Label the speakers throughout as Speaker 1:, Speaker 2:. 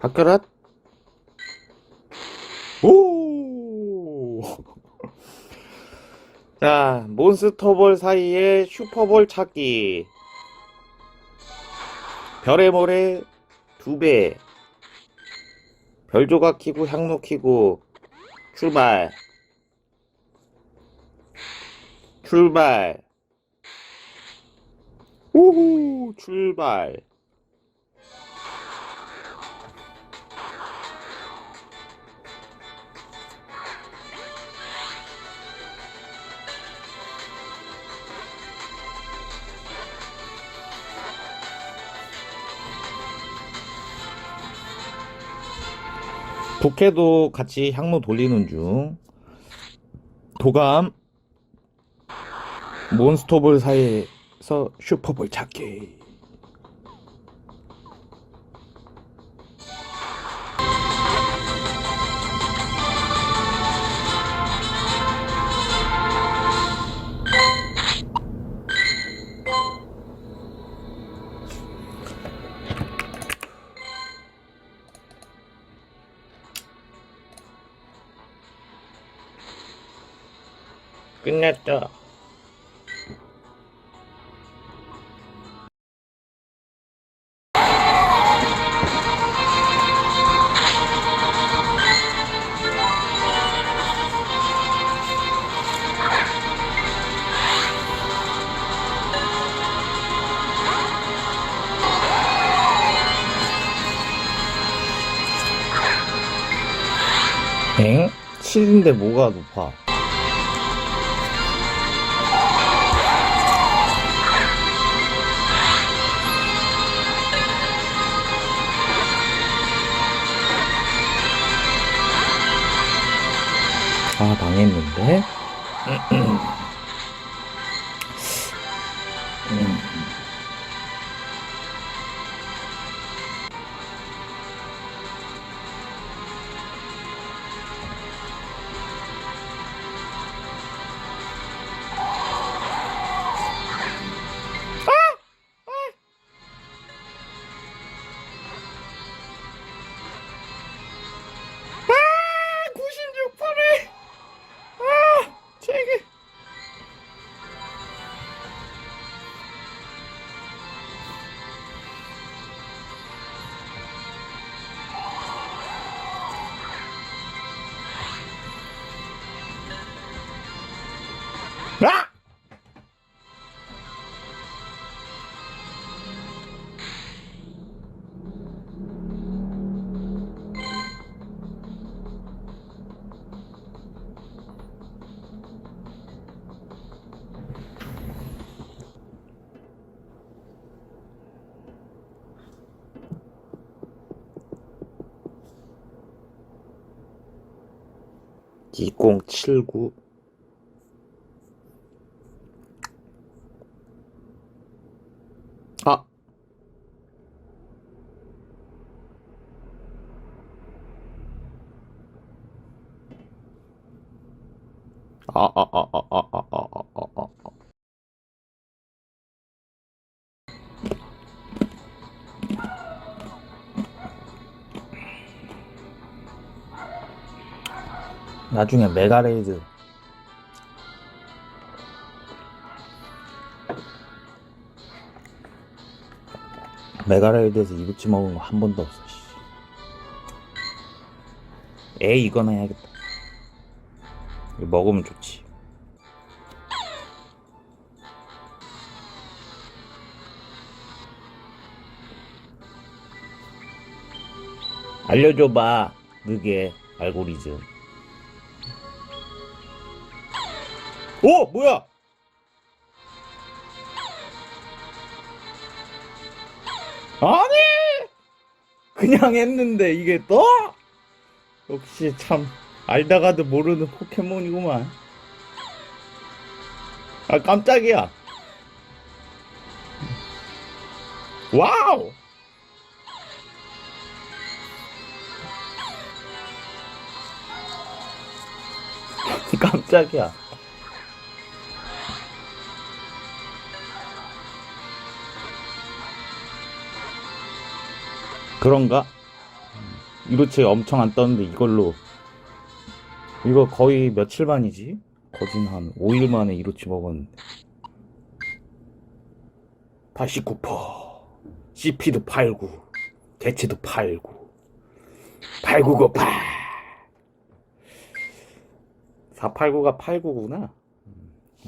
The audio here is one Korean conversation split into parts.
Speaker 1: 박결핫 오! 자, 몬스터볼 사이에 슈퍼볼 찾기. 별의 모래 두 배. 별 조각 키고 향로 키고 출발. 출발. 우후, 출발. 부캐도 같이 향로 돌리는 중. 도감. 몬스터볼 사이에서 슈퍼볼 찾기. 끝났다. 엥? 7인데 뭐가 높아? 당했는데? (2079) 아. 아, 아, 아, 아, 아, 아, 나중에 메가레이드. 메가레이드에서 이북치 먹은 거 한 번도 없어 씨. 에이 이거나 해야겠다. 이거 먹으면 좋지. 알려줘봐 그게 알고리즘 오 뭐야 아니 그냥 했는데 이게 또 역시 참 알다가도 모르는 포켓몬이구만 아, 깜짝이야. 와우! 깜짝이야. 그런가? 이로치 엄청 안 떴는데 이걸로. 이거 거의 며칠 만이지? 거진 한 5일 만에 이로치 먹었는데. 89% CP도 89 대체도 89 8998 489가 89구나.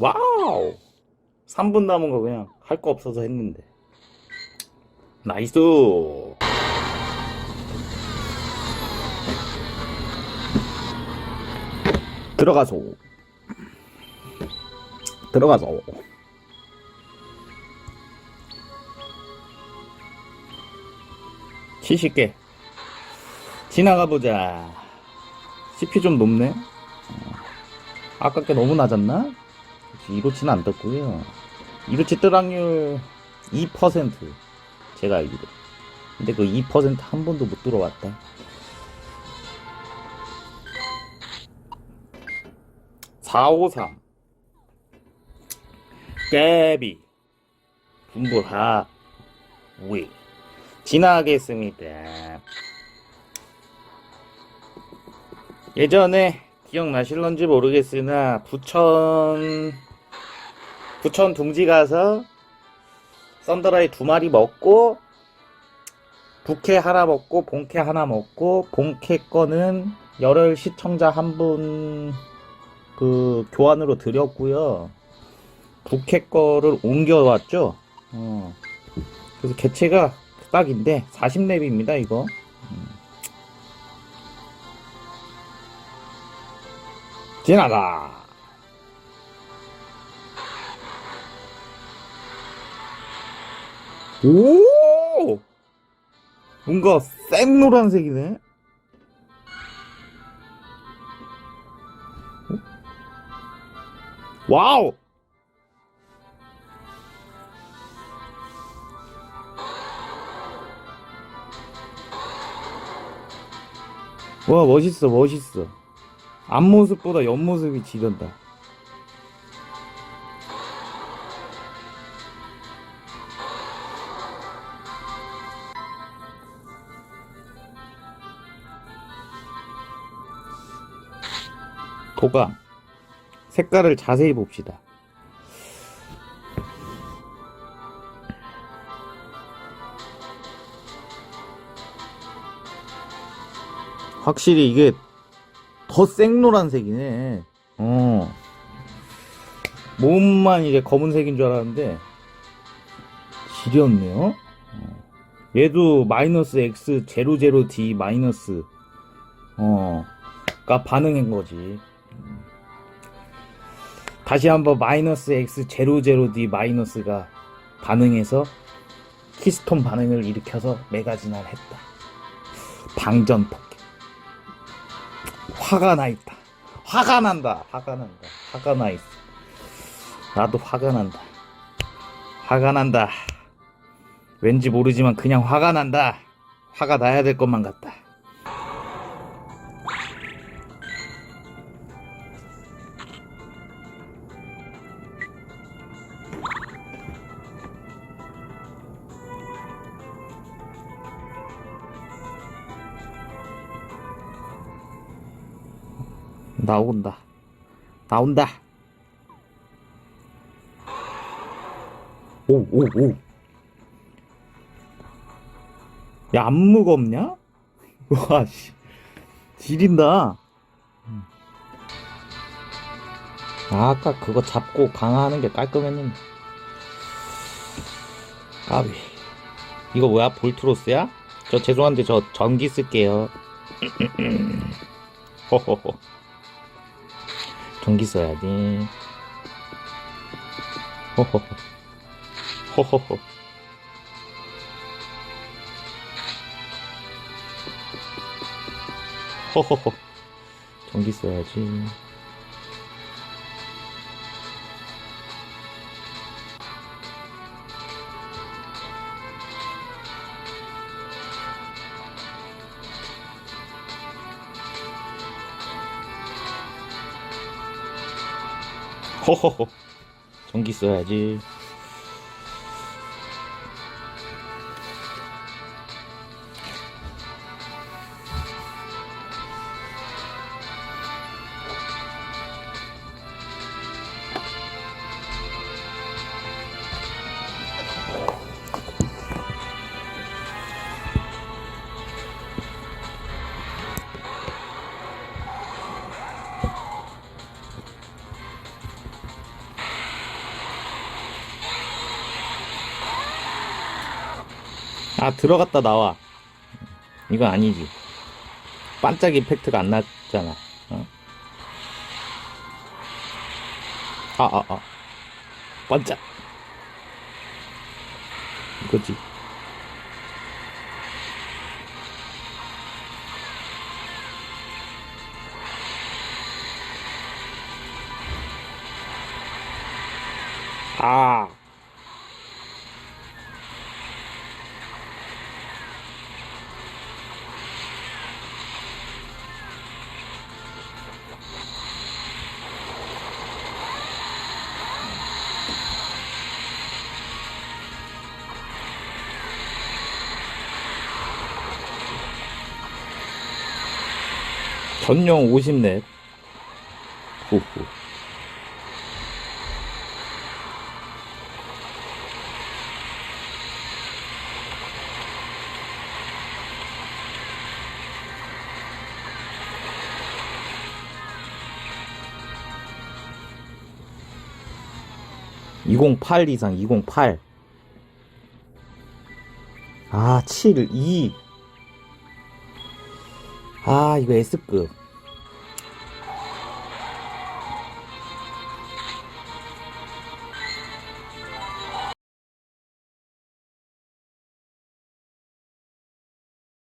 Speaker 1: 와우! 3분 남은 거 그냥 할 거 없어서 했는데. 나이스 들어가서 들어가서 치실게. 지나가 보자. CP 좀 높네. 어. 아깝게 너무 낮았나? 이로치는 안 떴고요. 이로치 뜰 확률 2% 제가 알기로. 근데 그 2%한 번도 못 들어왔다 (453) 깨비. 분부하. 위 지나가겠습니다. 예전에 기억나실런지 모르겠으나 부천 부천 둥지 가서 썬더라이 두 마리 먹고 부캐 하나 먹고 본캐 하나 먹고 본캐 거는 열혈 시청자 한분 그 교환으로 드렸고요. 부캐 거를 옮겨왔죠? 어. 그래서 개체가 딱인데 40렙입니다 이거. 음. 지나가. 오! 뭔가 쌩 노란색이네 와우. 와 멋있어 멋있어. 앞모습보다 옆모습이 지른다. 도감 색깔을 자세히 봅시다 확실히 이게 더 생노란색이네. 어. 몸만 이제 검은색인 줄 알았는데 지렸네요. 어. 얘도 마이너스 X 제로 제로 D 마이너스 어가 반응인 거지. 음. 다시 한번 마이너스 X 제로 제로 D 마이너스가 반응해서 키스톤 반응을 일으켜서 메가진화를 했다. 방전 포켓. 화가 나 있다. 화가 난다. 화가 난다. 화가 나 있어. 나도 화가 난다. 화가 난다. 왠지 모르지만 그냥 화가 난다. 화가 나야 될 것만 같다. 나온다. 나온다. 오, 오, 오. 야, 안 무겁냐? 와, 씨. 지린다. 음. 아, 아까 그거 잡고 강화하는 게 깔끔했는데. 까비. 이거 뭐야? 볼트로스야? 저 죄송한데 저 전기 쓸게요. 호호호. 전기 써야지. 호호호. 호호호. 호호호. 전기 써야지. 호호호. 전기 써야지. 아, 들어갔다 나와. 이건 아니지. 반짝 이펙트가 안 났잖아. 어? 아, 아, 아. 반짝. 이거지. 아. 전용 50렙. 후후. (208) 이상 (208) 아 (7) (2) 아 이거 S급